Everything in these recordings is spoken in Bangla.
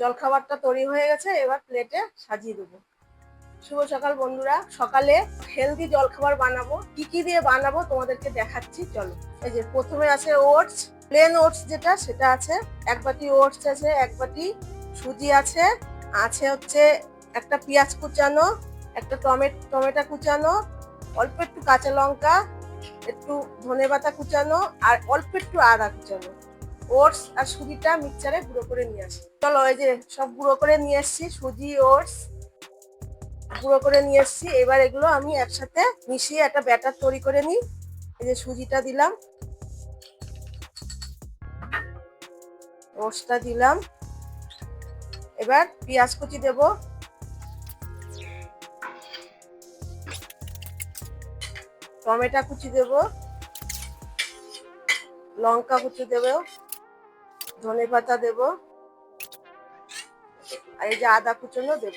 জলখাবারটা তৈরি হয়ে গেছে, এবার প্লেটে সাজিয়ে দেবো। শুভ সকাল বন্ধুরা, সকালে হেলদি জলখাবার বানাবো। কি কি দিয়ে বানাবো তোমাদেরকে দেখাচ্ছি, চলো। এই যে প্রথমে আছে ওটস প্লেন ওটস যেটা, সেটা আছে, এক বাটি ওটস আছে, এক বাটি সুজি আছে আছে হচ্ছে একটা পেঁয়াজ কুচানো, একটা টমেটো টমেটো কুচানো, অল্প একটু কাঁচা লঙ্কা, একটু ধনে পাতা কুচানো, আর অল্প একটু আদা কুচানো। ওটস আর সুজিটা মিক্সচারে গুঁড়ো করে নিয়ে আসি। চলো এই যে সব গুঁড়ো করে নিয়ে এসছি, সুজি, ওটস গুঁড়ো করে নিয়ে এসছি। এবার এগুলো আমি একসাথে মিশিয়ে একটা ব্যাটার তৈরি করে নিই। এই যে সুজিটা দিলাম। ওটসটা দিলাম। এবার পেঁয়াজ কুচি দেব। টমেটো কুচি দেব। লঙ্কা কুচি দেব। ধনে পাতা দেব। আর এই যে আদা কুচনো দেব।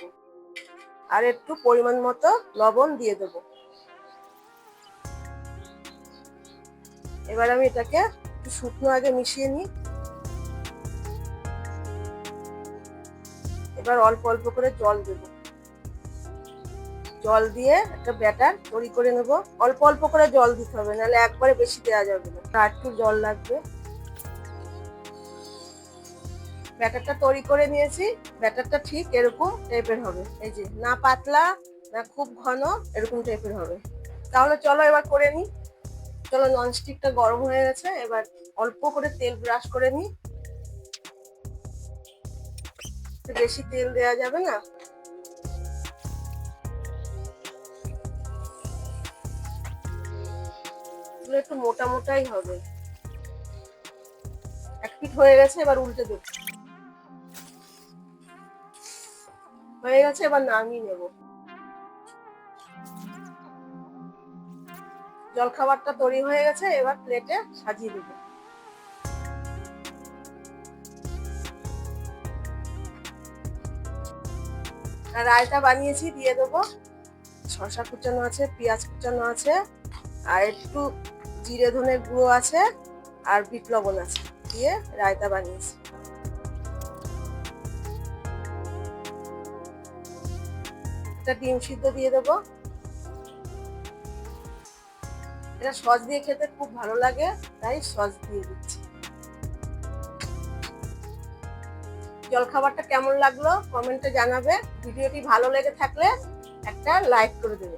আর একটু পরিমাণ মতো লবণ দিয়ে দেব। এবার আমি এটাকে একটু শুকনো আগে মিশিয়ে নিই। এবার অল্প অল্প করে জল দেব। জল দিয়ে একটা ব্যাটার তৈরি করে নেব। অল্প অল্প করে জল দিতে হবে, নাহলে একবারে বেশি দেওয়া যাবে না। আর একটু জল লাগবে। ব্যাটারটা তৈরি করে নিয়েছি, ব্যাটারটা ঠিক এরকম টাইপের হবে। এই যে, না পাতলা, না খুব ঘন, এরকম টাইপের হবে। তাহলে চলো এবার করে নিই চলো ননস্টিকটা গরম হয়ে গেছে, এবার অল্প করে তেল ব্রাশ করে নিই বেশি তেল দেওয়া যাবে না। একটু মোটা মোটাই হবে। এক পিঠ হয়ে গেছে, এবার উল্টে দেবো। হয়ে গেছে এবার নামিয়ে নেব জলখাবারটা তৈরি হয়ে গেছে, এবার প্লেটে সাজিয়ে দেবো। রায়তা বানিয়েছি, দিয়ে দেবো। শসা কুচানো আছে, পেঁয়াজ কুচানো আছে, আর একটু জিরে ধনের গুঁড়ো আছে, আর বিট লবণ আছে, দিয়ে রায়তা বানিয়েছি। একটা ডিম সিদ্ধ দিয়ে দেব। এটা সস দিয়ে খেতে খুব ভালো লাগে, তাই সস দিয়ে দিচ্ছি। জলখাবারটা কেমন লাগল কমেন্টে জানাবে। ভিডিওটি ভালো লেগে থাকলে একটা লাইক করে দেবে।